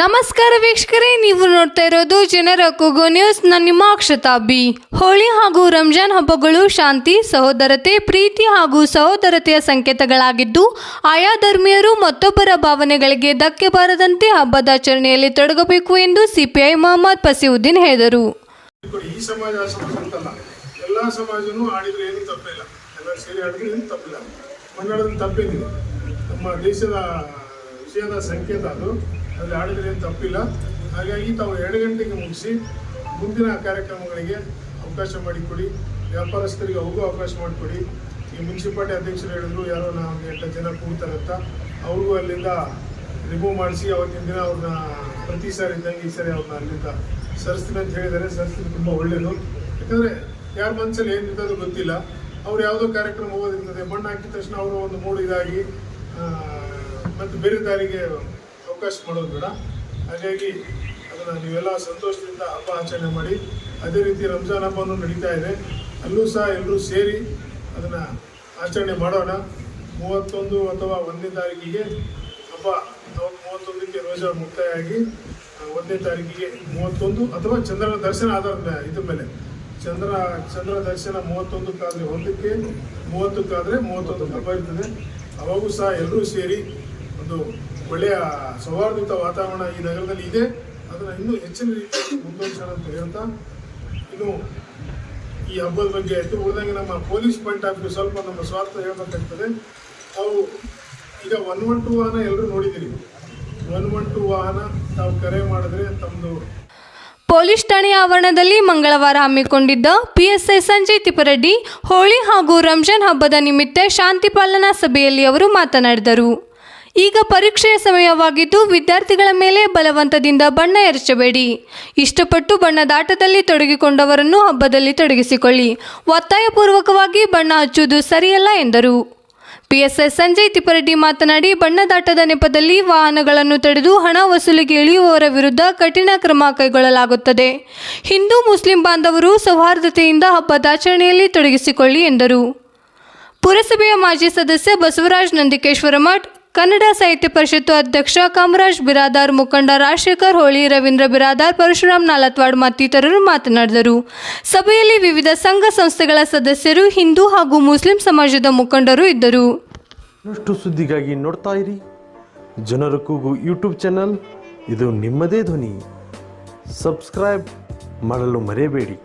ನಮಸ್ಕಾರ ವೀಕ್ಷಕರೇ, ನೀವು ನೋಡ್ತಾ ಇರೋದು ಜನರ ಕೂಗು ನ್ಯೂಸ್. ನಾನು ನಿಮ್ಮ ಅಕ್ಷತಾ ಬಿ. ಹೋಳಿ ಹಾಗೂ ರಂಜಾನ್ ಹಬ್ಬಗಳು ಶಾಂತಿ, ಸಹೋದರತೆ, ಪ್ರೀತಿ ಹಾಗೂ ಸಹೋದರತೆಯ ಸಂಕೇತಗಳಾಗಿದ್ದು, ಆಯಾ ಧರ್ಮೀಯರು ಮತ್ತೊಬ್ಬರ ಭಾವನೆಗಳಿಗೆ ಧಕ್ಕೆ ಬಾರದಂತೆ ಹಬ್ಬದಾಚರಣೆಯಲ್ಲಿ ತೊಡಗಬೇಕು ಎಂದು ಸಿಪಿಐ ಮೊಹಮ್ಮದ್ ಪಸಿಯುದ್ದೀನ್ ಹೇಳಿದರು. ನಮ್ಮ ದೇಶದ ವಿಷಯದ ಸಂಕೇತ ಅದು. ಅಲ್ಲಿ ಆಡಿದ್ರೆ ತಪ್ಪಿಲ್ಲ. ಹಾಗಾಗಿ ತಾವು ಎರಡು ಗಂಟೆಗೆ ಮುಗಿಸಿ ಮುಂದಿನ ಕಾರ್ಯಕ್ರಮಗಳಿಗೆ ಅವಕಾಶ ಮಾಡಿಕೊಡಿ. ವ್ಯಾಪಾರಸ್ಥರಿಗೆ ಅವ್ರಿಗೂ ಅವಕಾಶ ಮಾಡಿಕೊಡಿ. ಈ ಮುನ್ಸಿಪಾಲ್ಟಿ ಅಧ್ಯಕ್ಷರು ಹೇಳಿದ್ರು, ಯಾರೋ ನಾವು ಎಂಟು ಜನ ಕೂಡ್ತಾರಂತ ಅವ್ರಿಗೂ ಅಲ್ಲಿಂದ ರಿಮೂವ್ ಮಾಡಿಸಿ ಅವತ್ತಿನ ದಿನ ಅವ್ರನ್ನ ಪ್ರತಿ ಸಾರಿ ಇದ್ದಂಗೆ ಈ ಸಾರಿ ಅವ್ರನ್ನ ಅಲ್ಲಿಂದ ಸರಿಸ್ತೀನಿ ಅಂತ ಹೇಳಿದ್ದಾರೆ. ಸರಿಸ್ತೀನಿ ತುಂಬ ಒಳ್ಳೆಯದು ಯಾಕಂದರೆ ಯಾರ ಮನಸ್ಸಲ್ಲಿ ಏನು ಅದು ಗೊತ್ತಿಲ್ಲ. ಅವ್ರು ಯಾವುದೋ ಕಾರ್ಯಕ್ರಮ ಹೋಗೋದಿರ್ತದೆ. ಮಣ್ಣು ಹಾಕಿದ ತಕ್ಷಣ ಅವರು ಒಂದು ಮೂಡು ಇದಾಗಿ ಮತ್ತು ಬೇರೆ ದಾರಿಗೆ ಅವಕಾಶ ಮಾಡೋದು ಬೇಡ. ಹಾಗಾಗಿ ಅದನ್ನು ನೀವೆಲ್ಲ ಸಂತೋಷದಿಂದ ಹಬ್ಬ ಆಚರಣೆ ಮಾಡಿ, ಅದೇ ರೀತಿ ರಂಜಾನ್ ಹಬ್ಬನೂ ನಡೀತಾ ಇದೆ. ಅಲ್ಲೂ ಸಹ ಎಲ್ಲರೂ ಸೇರಿ ಅದನ್ನು ಆಚರಣೆ ಮಾಡೋಣ. ಮೂವತ್ತೊಂದು ಅಥವಾ ಒಂದನೇ ತಾರೀಕಿಗೆ ಹಬ್ಬ ಮೂವತ್ತೊಂದಕ್ಕೆ ರೋಜಾ ಮುಕ್ತಾಯ ಆಗಿ ಒಂದನೇ ತಾರೀಕಿಗೆ ಮೂವತ್ತೊಂದು ಅಥವಾ ಚಂದ್ರನ ದರ್ಶನ ಆಧಾರದ ಮೇಲೆ ಇದ್ರ ಮೇಲೆ. ಚಂದ್ರ ಚಂದ್ರ ದರ್ಶನ ಮೂವತ್ತೊಂದಕ್ಕಾದರೆ ಒಂದಕ್ಕೆ, ಮೂವತ್ತಕ್ಕಾದರೆ ಮೂವತ್ತೊಂದು ಹಬ್ಬ ಇರ್ತದೆ. ಅವಾಗೂ ಸಹ ಎಲ್ಲರೂ ಸೇರಿ ಒಂದು ಒಳ್ಳೆಯ ಸೌಹಾರ್ದಯುತ ವಾತಾವರಣ ಈ ನಗರದಲ್ಲಿ ಇದೆ. ಅದನ್ನು ಇನ್ನೂ ಹೆಚ್ಚಿನ ರೀತಿಯಲ್ಲಿ ಮುಂದುವರಿಸೋಣ ಅಂತ ಹೇಳ್ತಾ, ಇನ್ನು ಈ ಹಬ್ಬದ ಬಗ್ಗೆ ಎತ್ತು ಹೋದಂಗೆ ನಮ್ಮ ಪೊಲೀಸ್ ಪಾಯಿಂಟ್ ಆಫ್ ವ್ಯೂ ಸ್ವಲ್ಪ ನಮ್ಮ ಸ್ವಾರ್ಥ ಹೇಳ್ಬೇಕಾಗ್ತದೆ. ತಾವು ಈಗ ಒನ್ ಒನ್ ಟು ವಾಹನ ಎಲ್ಲರೂ ನೋಡಿದ್ದೀರಿ. ಒನ್ ಒನ್ ಟು ವಾಹನ ತಾವು ಕರೆ ಮಾಡಿದ್ರೆ ತಮ್ಮದು ಪೊಲೀಸ್ ಠಾಣೆಯ ಆವರಣದಲ್ಲಿ ಮಂಗಳವಾರ ಹಮ್ಮಿಕೊಂಡಿದ್ದ ಪಿಎಸ್ಐ ಸಂಜಯ್ ತಿಪ್ಪರೆಡ್ಡಿ, ಹೋಳಿ ಹಾಗೂ ರಂಜಾನ್ ಹಬ್ಬದ ನಿಮಿತ್ತ ಶಾಂತಿ ಪಾಲನಾ ಸಭೆಯಲ್ಲಿ ಅವರು ಮಾತನಾಡಿದರು. ಈಗ ಪರೀಕ್ಷೆಯ ಸಮಯವಾಗಿದ್ದು ವಿದ್ಯಾರ್ಥಿಗಳ ಮೇಲೆ ಬಲವಂತದಿಂದ ಬಣ್ಣ ಎರಚಬೇಡಿ. ಇಷ್ಟಪಟ್ಟು ಬಣ್ಣದಾಟದಲ್ಲಿ ತೊಡಗಿಕೊಂಡವರನ್ನು ಹಬ್ಬದಲ್ಲಿ ತೊಡಗಿಸಿಕೊಳ್ಳಿ. ಒತ್ತಾಯಪೂರ್ವಕವಾಗಿ ಬಣ್ಣ ಹಚ್ಚುವುದು ಸರಿಯಲ್ಲ ಎಂದರು. ಪಿಎಸ್ಎಸ್ ಸಂಜಯ್ ತಿಪ್ಪರೆಡ್ಡಿ ಮಾತನಾಡಿ ಬಣ್ಣದಾಟದ ನೆಪದಲ್ಲಿ ವಾಹನಗಳನ್ನು ತಡೆದು ಹಣ ವಸೂಲಿಗೆ ಇಳಿಯುವವರ ವಿರುದ್ಧ ಕಠಿಣ ಕ್ರಮ ಕೈಗೊಳ್ಳಲಾಗುತ್ತದೆ. ಹಿಂದೂ ಮುಸ್ಲಿಂ ಬಾಂಧವರು ಸೌಹಾರ್ದತೆಯಿಂದ ಹಬ್ಬದಾಚರಣೆಯಲ್ಲಿ ತೊಡಗಿಸಿಕೊಳ್ಳಿ ಎಂದರು. ಪುರಸಭೆಯ ಮಾಜಿ ಸದಸ್ಯ ಬಸವರಾಜ್ ನಂದಿಕೇಶ್ವರ ಮಠ್ ಕನ್ನಡ ಸಾಹಿತ್ಯ ಪರಿಷತ್ತು ಅಧ್ಯಕ್ಷ ಕಾಮರಾಜ್ ಬಿರಾದಾರ್ ಮುಖಂಡ ರಾಜಶೇಖರ್ ಹೋಳಿ, ರವೀಂದ್ರ ಬಿರಾದಾರ್, ಪರಶುರಾಮ್ ನಾಲತ್ವಾಡ್ ಮತ್ತಿತರರು ಮಾತನಾಡಿದರು. ಸಭೆಯಲ್ಲಿ ವಿವಿಧ ಸಂಘ ಸಂಸ್ಥೆಗಳ ಸದಸ್ಯರು, ಹಿಂದೂ ಹಾಗೂ ಮುಸ್ಲಿಂ ಸಮಾಜದ ಮುಖಂಡರು ಇದ್ದರು. ಇನ್ನಷ್ಟು ಸುದ್ದಿಗಾಗಿ ನೋಡ್ತಾ ಇರಿ. ಜನರ ಕೂಗು ಯೂಟ್ಯೂಬ್ ಚಾನಲ್. ಇದು ನಿಮ್ಮದೇ ಧ್ವನಿ. ಸಬ್ಸ್ಕ್ರೈಬ್ ಮಾಡಲು ಮರೆಯಬೇಡಿ.